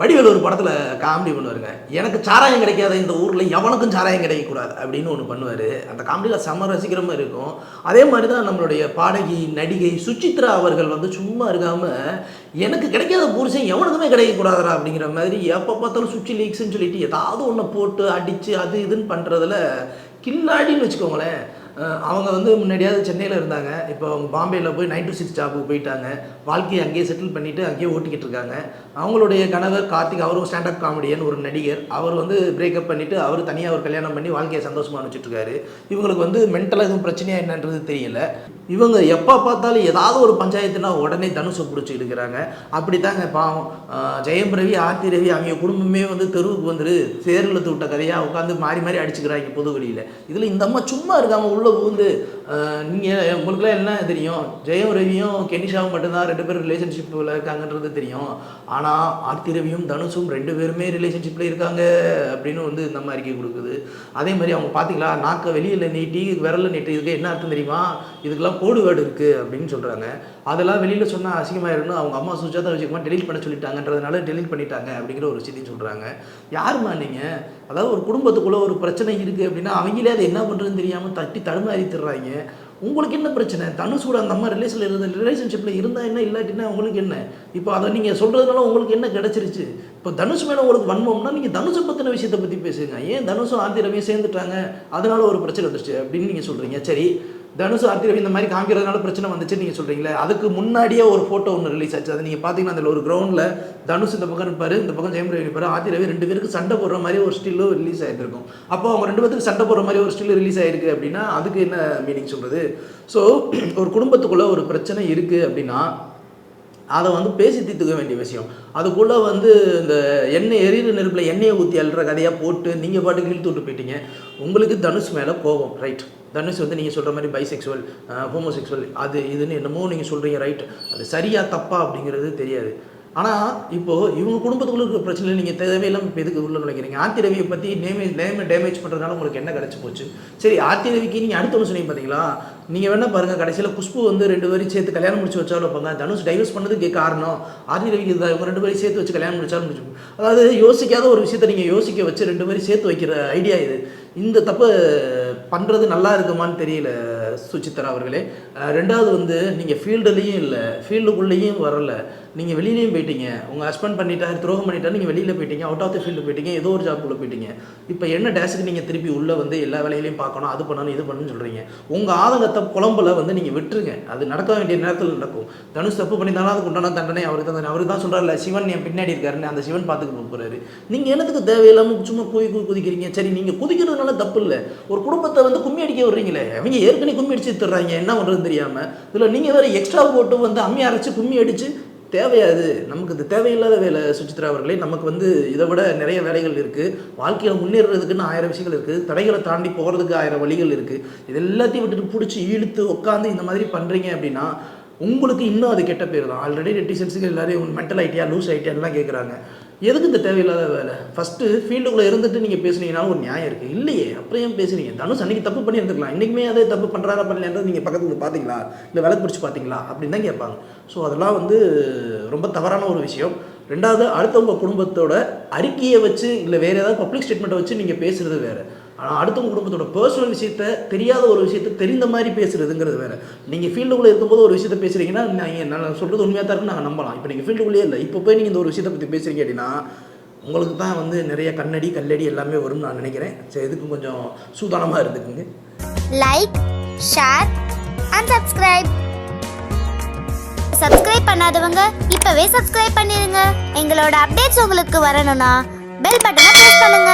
வடிவேல் ஒரு படத்தில் காமெடி பண்ணுவாருங்க. எனக்கு சாராயம் கிடைக்காத இந்த ஊரில் எவனுக்கும் சாராயம் கிடைக்கக்கூடாது அப்படின்னு ஒன்று பண்ணுவார். அந்த காமெடியில் செம்ம ரசிக்கிற மாதிரி இருக்கும். அதே மாதிரி தான் நம்மளுடைய பாடகி நடிகை சுச்சித்ரா அவர்கள் வந்து சும்மா இருக்காமல் எனக்கு கிடைக்காத புருஷன் எவனுக்குமே கிடைக்கக்கூடாதா அப்படிங்கிற மாதிரி எப்போ பார்த்தாலும் சுச்சி லீக்ஸ்ன்னு சொல்லிட்டு ஏதாவது ஒன்று போட்டு அடித்து அது இதுன்னு பண்ணுறதுல கில்லாடின்னு வச்சுக்கோங்களேன். அவங்க வந்து முன்னாடியாவது சென்னையில் இருந்தாங்க. இப்போ அவங்க பாம்பேயில் போய் நைன் டு சிக்ஸ் ஜாபுக்கு போயிட்டாங்க. வாழ்க்கையை அங்கேயே செட்டில் பண்ணிவிட்டு அங்கேயே ஓட்டிக்கிட்டு இருக்காங்க. அவங்களுடைய கணவர் கார்த்திக் அவரும் ஸ்டாண்டப் காமெடியன் ஒரு நடிகர். அவர் வந்து பிரேக்கப் பண்ணிவிட்டு அவர் தனியாக ஒரு கல்யாணம் பண்ணி வாழ்க்கையை சந்தோஷமாக அனுப்பிச்சிட்ருக்காரு இவங்களுக்கு வந்து மென்டலாக எதுவும் பிரச்சனையாக என்னன்றது தெரியல. இவங்க எப்போ பார்த்தாலும் ஏதாவது ஒரு பஞ்சாயத்துனா உடனே தனுஷை பிடிச்சி இருக்கிறாங்க அப்படி தாங்க பாவம் ஜெயம் ரவி ஆர்த்தி ரவி அவங்க குடும்பமே வந்து தெருவுக்கு வந்துரு தேர்வில் விட்ட கதையாக உட்காந்து மாறி மாறி அடிச்சுக்கிறாங்க பொது வழியில் இதில் இந்த அம்மா சும்மா இருக்காமல் உள்ளே புகுந்து நீங்கள் உங்களுக்குலாம் என்ன தெரியும்? ஜெயம் ரவியும் கெனிஷாவும் மட்டும்தான் ரெண்டு பேரும் ரிலேஷன்ஷிப்பில் இருக்காங்கன்றது தெரியும். ஆனால் ஆர்த்தி ரவியும் தனுஷும் ரெண்டு பேருமே ரிலேஷன்ஷிப்பில் இருக்காங்க அப்படின்னு வந்து இந்த அம்மா அறிக்கை கொடுக்குது. அதே மாதிரி அவங்க பார்த்தீங்களா நாக்கை வெளியில் நீட்டி விரலில் நீட்டி இதுக்கு என்ன அர்த்தம் தெரியுமா? இதுக்கெல்லாம் கோடு வேர்டு இருக்குது அப்படின்னு சொல்கிறாங்க அதெல்லாம் வெளியில் சொன்னால் அசிங்கமாயிருன்னு அவங்க அம்மா சுஜாதா வச்சுக்கமா டெலிட் பண்ண சொல்லிட்டாங்கன்றதுனால டெலிட் பண்ணிட்டாங்க அப்படிங்கிற ஒரு விஷயத்தையும் சொல்கிறாங்க யாருமா நீங்கள் அதாவது ஒரு குடும்பத்துக்குள்ளே ஒரு பிரச்சனை இருக்குது அப்படின்னா அவங்களே அதை என்ன பண்ணுறதுன்னு தெரியாமல் தட்டி தடுமாறி திடுறாங்க உங்களுக்கு என்ன பிரச்சனை? தனுசூட அந்த அம்மா ரிலேஷனில் இருந்த ரிலேஷன்ஷிப்பில் இருந்தால் என்ன? இல்லாட்டினா உங்களுக்கு என்ன? இப்போ அதை நீங்கள் சொல்கிறதுனால உங்களுக்கு என்ன கிடச்சிருச்சு? இப்போ தனுஷ் மேலே உங்களுக்கு வன்மம்னா நீங்கள் தனுஷை பற்றின விஷயத்தை பற்றி பேசுங்க. ஏன் தனுஷும் ஆர்த்தி ரவியும் சேர்ந்துட்டாங்க? அதனால ஒரு பிரச்சனை வந்துச்சு அப்படின்னு நீங்கள் சொல்கிறீங்க சரி தனுஷ் ஆர்த்தி ரவி இந்த மாதிரி காமிக்கிறதுனால பிரச்சனை வந்துச்சுன்னு நீங்கள் சொல்கிறீங்களே அதுக்கு முன்னாடியே ஒரு ஃபோட்டோ ஒன்று ரிலீஸ் ஆச்சு. அதை நீங்கள் பார்த்தீங்கன்னா அதில் ஒரு கிரவுண்டில் தனுஷ் இந்த பக்கம் இருப்பார் இந்த பக்கம் ஜெயம் ரவி இருப்பார் ஆர்த்தி ரவி ரெண்டு பேருக்கு சண்டை போடுற மாதிரி ஒரு ஸ்டில்லோ ரிலீஸ் ஆகிருக்கும் அப்போ அவங்க ரெண்டு பேருக்கு சண்டை போடுற மாதிரி ஒரு ஸ்டில் ரிலீஸ் ஆகிருக்கு அப்படின்னா அதுக்கு என்ன மீனிங் சொல்கிறது ஸோ ஒரு குடும்பத்துக்குள்ளே ஒரு பிரச்சனை இருக்குது அப்படின்னா அதை வந்து பேசி தீர்த்துக்க வேண்டிய விஷயம். அதுக்குள்ளே வந்து இந்த எண்ணெய் எரியிற நெருப்பில் எண்ணெயை ஊற்றி அல்ற கதையாக போட்டு நீங்கள் பாட்டுக்கு இழுத்து விட்டு போயிட்டீங்க. உங்களுக்கு தனுஷ் மேலே கோபம் ரைட் தனுஷ் வந்து நீங்கள் சொல்கிற மாதிரி பைசெக்சுவல் ஹோமோசெக்சுவல் அது இதுன்னு என்னமோ நீங்கள் சொல்கிறீங்க ரைட் அது சரியா தப்பா அப்படிங்கிறது தெரியாது. ஆனால் இப்போது இவங்க குடும்பத்துக்குள்ள இருக்கிற பிரச்சனை நீங்கள் தேவையில்லாமல் இப்போ எதுக்கு உள்ள நுழைக்கிறீங்க? ஆர்த்தி ரவியை பற்றி நேமேஜ் நேம் டேமேஜ் பண்ணுறதுனால உங்களுக்கு என்ன கிடச்சி போச்சு? சரி ஆர்த்தி ரவிக்கு நீங்கள் அடுத்த ஒன்று சொன்னீங்க பார்த்தீங்களா நீங்கள் வேணால் பாருங்கள் கடைசியில் குஷ்பு வந்து ரெண்டு பேரும் சேர்த்து கல்யாணம் முடிச்சு வச்சாலும் வைப்பாங்க தனுஷ் டைவர்ஸ் பண்ணதுக்கு காரணம் ஆர்த்தி ரவிக்கு இதை இவங்க ரெண்டு பேரும் சேர்த்து வச்சு கல்யாணம் முடிச்சாலும் முடிச்சு அதாவது யோசிக்காத ஒரு விஷயத்தை நீங்கள் யோசிக்க வச்சு ரெண்டு பேரும் சேர்த்து வைக்கிற ஐடியா இது. இந்த தப்பு பண்ணுறது நல்லா இருக்குமான்னு தெரியல. சுச்சித்ரா அவர்களே ரெண்டாவது வந்து நீங்கள் ஃபீல்டுலேயும் இல்லை ஃபீல்டுக்குள்ளேயும் வரல. நீங்கள் வெளியிலையும் போயிட்டீங்க. உங்கள் ஹஸ்பண்ட் பண்ணிட்டாரு துரோகம் பண்ணிட்டாரு நீங்கள் வெளியில் போயிட்டீங்க அவுட் ஆஃப் த ஃபீல்டு போயிட்டீங்க ஏதோ ஒரு ஜாப்குள்ளே போயிட்டீங்க. இப்போ என்ன டேஸுக்கு நீங்கள் திருப்பி உள்ளே வந்து எல்லா வேலையிலையும் பார்க்கணும் அது பண்ணணும் இது பண்ணணும்னு சொல்கிறீங்க உங்கள் ஆதங்கத்தை குழம்புல வந்து நீங்கள் விட்டுருங்க. அது நடக்க வேண்டிய நேரத்தில் நடக்கும். தனுஷ் தப்பு பண்ணியிருந்தாலும் அதுக்கு உண்டான தண்டனை அவருக்கு தான் அவருக்கு தான் சொல்கிறார்ல சிவன் என் பின்னாடி இருக்காருன்னு அந்த சிவன் பார்த்துக்க போகிறாரு நீங்கள் என்னத்துக்கு தேவையில்லாமல் சும்மா போய் குதிக்கிறீங்க? சரி நீங்கள் குதிக்கிறதுனால தப்பு இல்லை. ஒரு குடும்பத்தை வந்து கும்மி அடிக்க விடுறீங்களே அவங்க ஏற்கனவே கும்மி அடிச்சு தர்றாங்க. என்ன பண்ணுறதுன்னு தெரியாமல் இதில் நீங்கள் வேறு எக்ஸ்ட்ரா போட்டு வந்து அம்மி அரைச்சி கும்மி அடித்து தேவையாது நமக்கு இது தேவையில்லாத வேலை சுச்சித்ரா அவர்களே. நமக்கு வந்து இதை விட நிறைய வேலைகள் இருக்குது வாழ்க்கையில் முன்னேறதுக்குன்னு ஆயிரம் விஷயங்கள் இருக்குது தடைகளை தாண்டி போகிறதுக்கு ஆயிரம் வழிகள் இருக்குது இது எல்லாத்தையும் விட்டுட்டு பிடிச்சி இழுத்து உட்காந்து இந்த மாதிரி பண்ணுறீங்க அப்படின்னா உங்களுக்கு இன்னும் அது கெட்ட பேர் தான். ஆல்ரெடி ரெட்டிசன்ஸுக்கு எல்லோரும் மென்டல் ஐட்டியா லூஸ் ஐட்டியான்லாம் கேட்குறாங்க எதுக்கு இந்த தேவையில்லாத வேலை? ஃபஸ்ட்டு ஃபீல்டுக்குள்ளே இருந்துட்டு நீங்கள் பேசுனீங்கனாலும் ஒரு நியாயம் இருக்குது இல்லையே அப்புறம் ஏன் பேசுறீங்க? தனுஷ் அன்றைக்கி தப்பு பண்ணி இருந்துக்கலாம் இன்றைக்குமே அதே தப்பு பண்ணுறாரா பண்ணலன்றது நீங்கள் பக்கத்தில் பார்த்தீங்களா இல்லை விளக்கு பிடிச்சி பார்த்தீங்களா அப்படின்னு தான் கேட்பாங்க. ஸோ அதெல்லாம் வந்து ரொம்ப தவறான ஒரு விஷயம். ரெண்டாவது அடுத்தவங்க குடும்பத்தோட அறிக்கையை வச்சு இல்லை வேறு ஏதாவது பப்ளிக் ஸ்டேட்மெண்ட்டை வச்சு நீங்கள் பேசுகிறது வேறு. ஆனால் அடுத்தவங்க குடும்பத்தோட பர்சனல் விஷயத்த தெரியாத ஒரு விஷயத்த தெரிந்த மாதிரி பேசுறதுங்கிறது வேறு. நீங்கள் ஃபீல்டுக்குள்ளே இருக்கும்போது ஒரு விஷயத்த பேசுகிறீங்கன்னா நீங்கள் நான் சொல்கிறது உண்மையாக தான் இருக்குன்னு நாங்கள் நம்பலாம். இப்போ நீங்கள் ஃபீல்டுக்குள்ளேயே இல்லை. இப்போ போய் நீங்கள் இந்த ஒரு விஷயத்தை பற்றி பேசுகிறீங்க அப்படின்னா உங்களுக்கு தான் வந்து நிறைய கண்ணடி கல்லடி எல்லாமே வரும்னு நான் நினைக்கிறேன். சரி இதுக்கும் கொஞ்சம் சூதானமாக இருந்துக்குங்க. Like share and subscribe subscribe பண்ணாதவங்க இப்பவே சப்ஸ்கிரைப் பண்ணிருங்க. எங்களோட அப்டேட்ஸ் உங்களுக்கு வரணும்னா பெல் பட்டனை ப்ரெஸ் பண்ணுங்க.